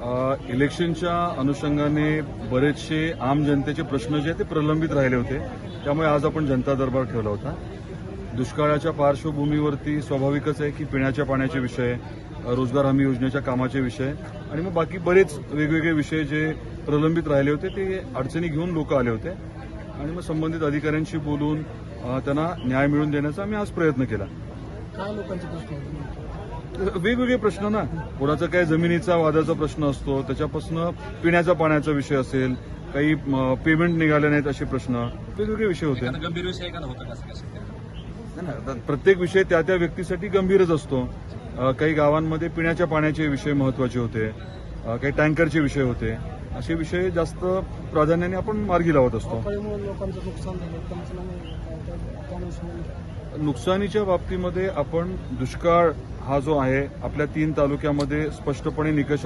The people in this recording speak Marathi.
इलेक्शनच्या अनुषंगाने बरेचसे आम जनतेचे प्रश्न जे ते प्रलंबित राहिले होते. त्यामुळे आज आपण जनता दरबार ठेवला होता. दुष्काळाच्या पार्श्वभूमीवरती स्वाभाविकच आहे की पिण्याच्या पाण्याचे विषय रोजगार हमी योजनेच्या कामाचे विषय आणि मग बाकी बरेच वेगवेगळे विषय जे प्रलंबित राहिले होते ते अडचणी घेऊन लोक आले होते. आणि मग संबंधित अधिकाऱ्यांशी बोलून त्यांना न्याय मिळवून देण्याचा आम्ही आज प्रयत्न केला. काय लोकांचे प्रश्न होते वेगवेगळे प्रश्न ना. कोणाचा काय जमिनीचा वादाचा प्रश्न असतो त्याच्यापासून पिण्याच्या पाण्याचा विषय असेल काही पेमेंट निघाले नाहीत असे प्रश्न वेगवेगळे विषय होते. गंभीर विषय का प्रत्येक विषय त्या त्या व्यक्तीसाठी गंभीरच असतो. काही गावांमध्ये पिण्याच्या पाण्याचे विषय महत्त्वाचे होते काही टँकरचे विषय होते. असे विषय जास्त प्राधान्याने आपण मार्गी लावत असतो. नुकसानीच्या बाबतीमध्ये आपण दुष्काळ हा जो आहे आपल्या तीन तालुक्यामध्ये स्पष्टपणे निकष